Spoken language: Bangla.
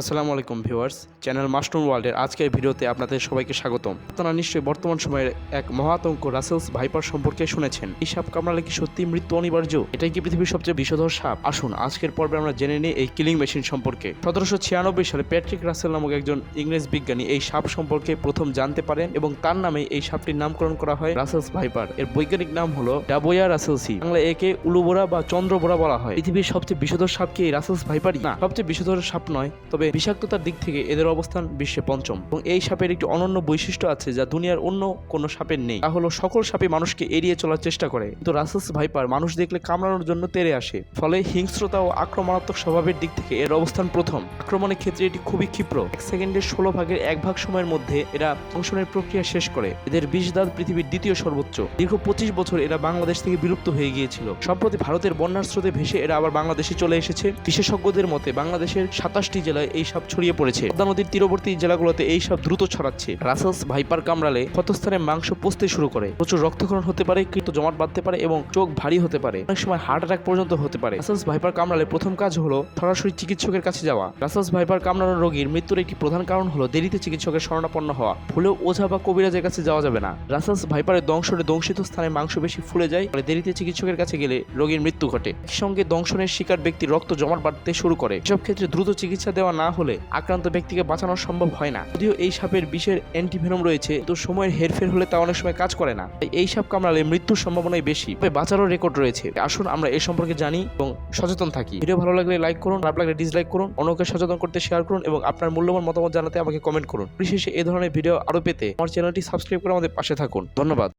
আসসালামু আলাইকুম ভিউয়ার্স, চ্যানেল মাস্টুম ওয়ার্ল্ডের আজকের ভিডিওতে আপনাদের সবাইকে স্বাগতম। আপনারা নিশ্চয়ই বর্তমান সময়ের এক মহাতঙ্ক রাসেলস ভাইপার সম্পর্কে শুনেছেন। এই সাপ কামড়ালে কি সত্যি মৃত্যু অনিবার্য? এটাই কি পৃথিবীর সবচেয়ে বিষধর সাপ? আসুন, আজকের পর্বে আমরা জেনে নিই এই কিলিং মেশিন সম্পর্কে। সতেরোশো ছিয়ানব্বই সালে প্যাট্রিক রাসেল নামক একজন ইংরেজ বিজ্ঞানী এই সাপ সম্পর্কে প্রথম জানতে পারেন এবং তার নামে এই সাপটির নামকরণ করা হয় রাসেলস ভাইপার। এর বৈজ্ঞানিক নাম হলো ডাবোয়া রাসেলসি। বাংলা একে উলুবোরা বা চন্দ্রবোরা বলা হয়। পৃথিবীর সবচেয়ে বিষধর সাপ কি এই রাসেলস ভাইপারই? না, সবচেয়ে বিষধর সাপ নয়, তবে বিষাক্ততার দিক থেকে এদের অবস্থান বিশ্বে পঞ্চম এবং এই সাপের একটি অনন্য বৈশিষ্ট্য আছে যা দুনিয়ার অন্য কোনো সাপের নেই। তা হলো সকল সাপে মানুষকে এড়িয়ে চলার চেষ্টা করে, কিন্তু রাসেলস ভাইপার মানুষ দেখলে কামড়ানোর জন্য তেড়ে আসে। ফলে হিংস্রতা ও আক্রমণাত্মক স্বভাবের দিক থেকে এর অবস্থান প্রথম। আক্রমণের ক্ষেত্রে এটি খুবই ক্ষিপ্র। এক সেকেন্ডের ষোলো ভাগের এক ভাগ সময়ের মধ্যে এরা দংশনের প্রক্রিয়া শেষ করে। এদের বিষ দাঁত পৃথিবীর দ্বিতীয় সর্বোচ্চ। দীর্ঘ পঁচিশ বছর এরা বাংলাদেশ থেকে বিলুপ্ত হয়ে গিয়েছিল। সম্প্রতি ভারতের বন্যার স্রোতে ভেসে এরা আবার বাংলাদেশে চলে এসেছে। বিশেষজ্ঞদের মতে বাংলাদেশের সাতাশটি জেলায় এই সাপ ছড়িয়ে পড়েছে। পদ্মা নদীর তীরবর্তী জেলাগুলোতে এই সাপ দ্রুত ছড়াচ্ছে। রাসেলস ভাইপার কামড়ালে ক্ষতস্থানে মাংস পচতে শুরু করে। প্রচুর রক্তক্ষরণ হতে পারে, কৃত জমাট বাঁধতে পারে এবং চোখ ভারী হতে পারে। অনেক সময় হার্ট অ্যাটাক পর্যন্ত হতে পারে। রাসেলস ভাইপার কামড়ালে প্রথম কাজ হলো সরাসরি চিকিৎসকের কাছে যাওয়া। রাসেলস ভাইপার কামড়ানো রোগীর মৃত্যুর একটি প্রধান কারণ হলো দেরিতে চিকিৎসকের শরণাপন্ন হওয়া। ভুলেও ওঝা বা কবিরাজের কাছে যাওয়া যাবে না। রাসেলস ভাইপারের দংশনে দংশিত স্থানে মাংস বেশি ফুলে যায়, ফলে দেরিতে চিকিৎসকের কাছে গেলে রোগীর মৃত্যু ঘটে। সঙ্গে দংশনের শিকার ব্যক্তির রক্ত জমাট বাড়তে শুরু করে। সব ক্ষেত্রে দ্রুত চিকিৎসা দেওয়া না হলে আক্রান্ত ব্যক্তিকে বাঁচানো সম্ভব হয় না। যদিও এই সাপের বিষের অ্যান্টিভেনম রয়েছে তো সময়ের হেরফের হলে তা অনেক সময় কাজ করে না। তাই এই সাপ কামড়ালে মৃত্যুর সম্ভাবনাই বেশি। তবে বাঁচারও রেকর্ড রয়েছে। আসুন আমরা এ সম্পর্কে জানি এবং সচেতন থাকি। ভিডিও ভালো লাগলে লাইক করুন, খারাপ লাগলে ডিসলাইক করুন, অন্যকে সচেতন করতে শেয়ার করুন এবং আপনার মূল্যবান মতামত জানাতে আমাকে কমেন্ট করুন। বিশেষে এই ধরনের ভিডিও আরও পেতে আমার চ্যানেলটি সাবস্ক্রাইব করে আমাদের পাশে থাকুন। ধন্যবাদ।